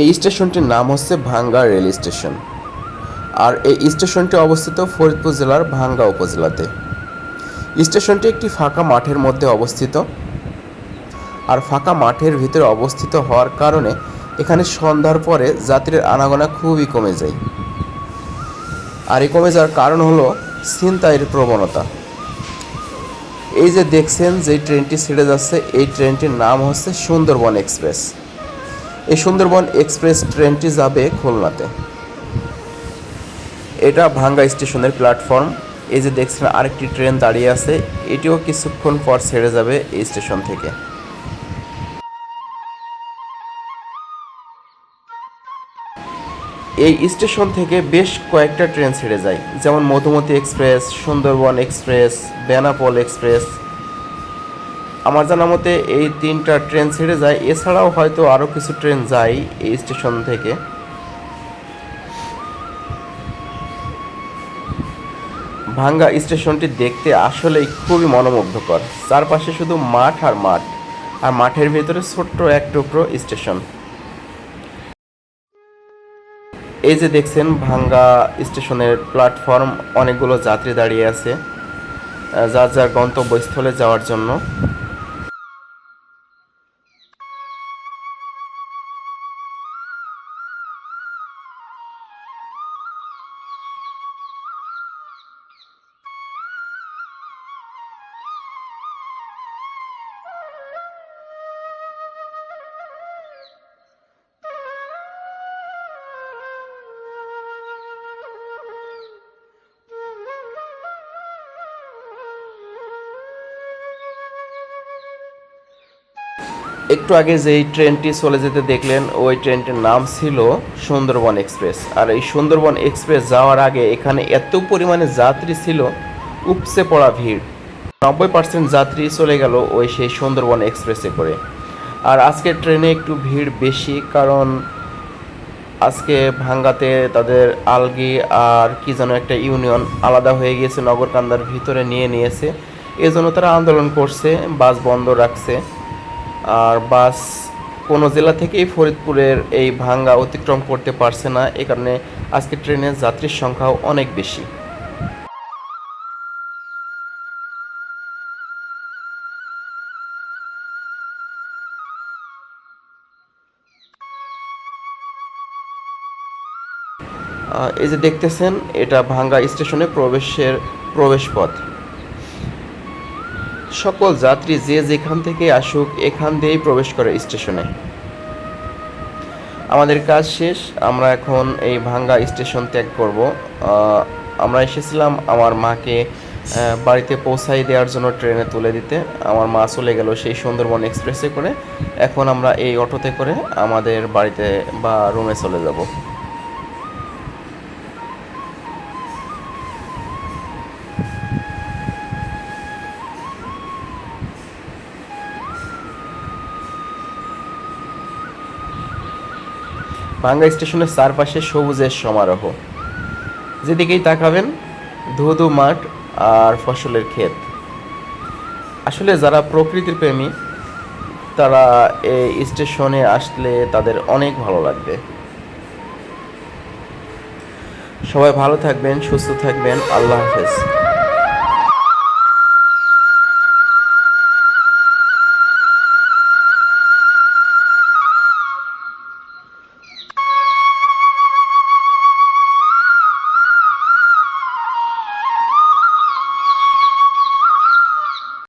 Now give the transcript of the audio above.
এই স্টেশনটির নাম হচ্ছে ভাঙ্গা রেল স্টেশন। আর এই স্টেশনটি অবস্থিত ফরিদপুর জেলার ভাঙ্গা উপজেলাতে। স্টেশনটি একটি ফাঁকা মাঠের মধ্যে অবস্থিত। আর ফাঁকা মাঠের ভিতরে অবস্থিত হওয়ার কারণে এখানে সন্ধ্যার পরে যাত্রীর আনাগোনা খুবই কমে যায়। আর এই কমে যাওয়ার কারণ হলো ছিনতাইয়ের প্রবণতা। এই যে দেখছেন যে ট্রেনটি ছেড়ে যাচ্ছে, এই ট্রেনটির নাম হচ্ছে সুন্দরবন এক্সপ্রেস। এই সুন্দরবন এক্সপ্রেস ট্রেনটি যাবে খুলনাতে। এটা ভাঙ্গা স্টেশনের প্ল্যাটফর্ম। এই যে দেখছেন, আরেকটি ট্রেন দাঁড়িয়ে আছে। এটিও কিছুক্ষণ পর ছেড়ে যাবে এই স্টেশন থেকে। এই স্টেশন থেকে বেশ কয়েকটা ট্রেন ছেড়ে যায়। যেমন Madhumati express, Sundarban express, Benapole express আমার জানা মতে এই তিনটা ট্রেন ছেড়ে যায়। এছাড়াও হয়তো আরও কিছু ট্রেন যায় এই স্টেশন থেকে। ভাঙ্গা স্টেশনটি দেখতে আসলেই খুবই মনোমুগ্ধকর। চারপাশে শুধু মাঠ আর মাঠ, আর মাঠের ভেতরে ছোট্ট এক টুকরো স্টেশন। এই যে দেখছেন, ভাঙ্গা স্টেশনের প্ল্যাটফর্ম, অনেকগুলো যাত্রী দাঁড়িয়ে আছে যার যার গন্তব্যস্থলে যাওয়ার জন্য। একটু আগে যেই ট্রেনটি চলে যেতে দেখলেন, ওই ট্রেনটির নাম ছিল সুন্দরবন এক্সপ্রেস। আর এই সুন্দরবন এক্সপ্রেস যাওয়ার আগে এখানে এত পরিমাণে যাত্রী ছিল উপসে পড়া ভিড়। নব্বই পার্সেন্ট যাত্রী চলে গেল ওই সেই সুন্দরবন এক্সপ্রেসে করে। আর আজকে ট্রেনে একটু ভিড় বেশি, কারণ আজকে ভাঙ্গাতে তাদের আলগি আর কি যেন একটা ইউনিয়ন আলাদা হয়ে গিয়েছে, নগরকান্দার ভিতরে নিয়ে নিয়েছে। এজন্য তারা আন্দোলন করছে, বাস বন্ধ রাখছে। আর বাস কোনো জেলা থেকেই ফরিদপুরের এই ভাঙ্গা অতিক্রম করতে পারছে না। এ কারণে আজকে ট্রেনের যাত্রীর সংখ্যাও অনেক বেশি। এই যে দেখতেছেন, এটা ভাঙ্গা স্টেশনে প্রবেশের প্রবেশ পথ। সকল যাত্রী যে যেখান থেকে আসুক, এখান দিয়েই প্রবেশ করে স্টেশনে। আমাদের কাজ শেষ, আমরা এখন এই ভাঙ্গা স্টেশন ত্যাগ করব। আমরা এসেছিলাম আমার মাকে বাড়িতে পৌঁছাই দেওয়ার জন্য ট্রেনে তুলে দিতে। আমার মা চলে গেল সেই সুন্দরবন এক্সপ্রেসে করে। এখন আমরা এই অটোতে করে আমাদের বাড়িতে বা রুমে চলে যাব। ভাঙ্গা স্টেশনের চারপাশে সবুজের সমারোহ। যেদিকেই তাকাবেন ধু ধু মাঠ আর ফসলের ক্ষেত। আসলে যারা প্রকৃতির প্রেমী, তারা এই স্টেশনে আসলে তাদের অনেক ভালো লাগবে। সবাই ভালো থাকবেন, সুস্থ থাকবেন, আল্লাহ হাফেজ।